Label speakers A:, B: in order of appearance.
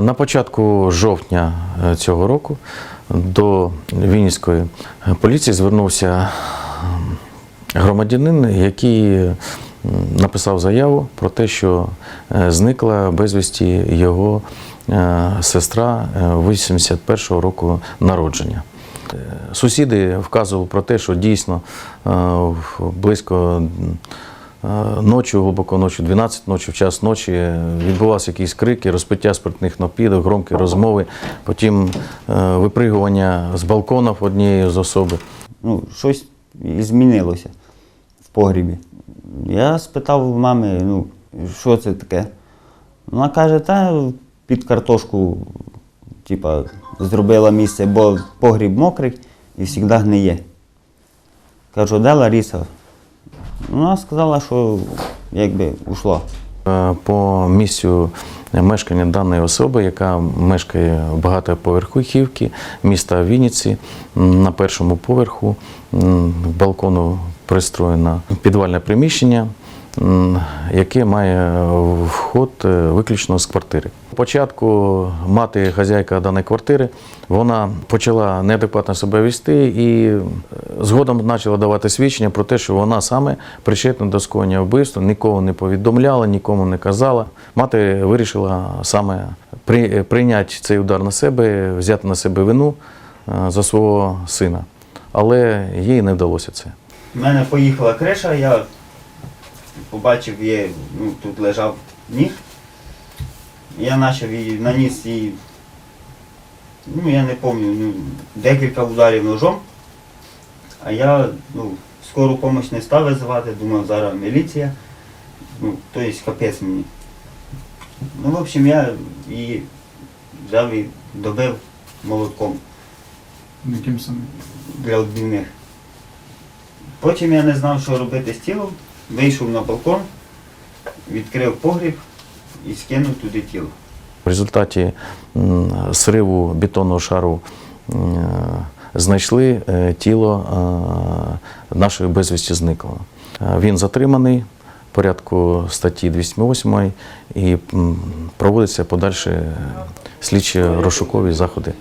A: На початку жовтня е, цього року до Вінницької поліції звернувся громадянин, який написав заяву про те, що е, зникла безвісті його е, сестра е, 81-го року народження. Сусіди вказували про те, що дійсно близько Ночі, глибоко ночі, 12 ночі, в час ночі е, відбувалися якісь крики, розпиття спиртних напідок, громкі розмови, потім е, випригування з балконів однієї з особи.
B: ну, щось змінилося в погрібі. Я спитав у мами, ну, що це таке. Вона каже, та під картошку типа, зробила місце, бо погріб мокрий і завжди гниє. Кажу, де Ларіса? Вона сказала, що якби ушла.
A: Е, По місцю мешкання даної особи, яка мешкає в багатоповерхівці міста Вінниці, на першому поверху балкону пристроєно підвальне приміщення, яке має вход е, виключно з квартири. Спочатку мати хазяйка даної квартири, вона почала неадекватно себе вести і е, згодом почала давати свідчення про те, що вона саме причетна до скоєння вбивства, нікого не повідомляла, нікому не казала. Мати вирішила саме при- прийняти цей удар на себе, взяти на себе вину е, за свого сина. Але їй не вдалося це.
B: У мене поїхала криша, я побачив її, ну, тут лежав ніг. Я почав її, наніс їй, ну я не пам'ятаю, ну, декілька ударів ножом. А я ну, скору допомогу не став визивати, думав, зараз міліція. Ну, тобто капець мені. Ну, в общем, я її взяв і добив молотком
C: Яким самим?
B: для відбивних. Потім я не знав, що робити з тілом, вийшов на балкон, відкрив погріб і скинув туди тіло.
A: В результаті сриву бетонного шару знайшли е, тіло е, нашої безвісті зниклого. Е, Він затриманий порядку статті 208 і м, проводяться подальші слідчі розшукові заходи.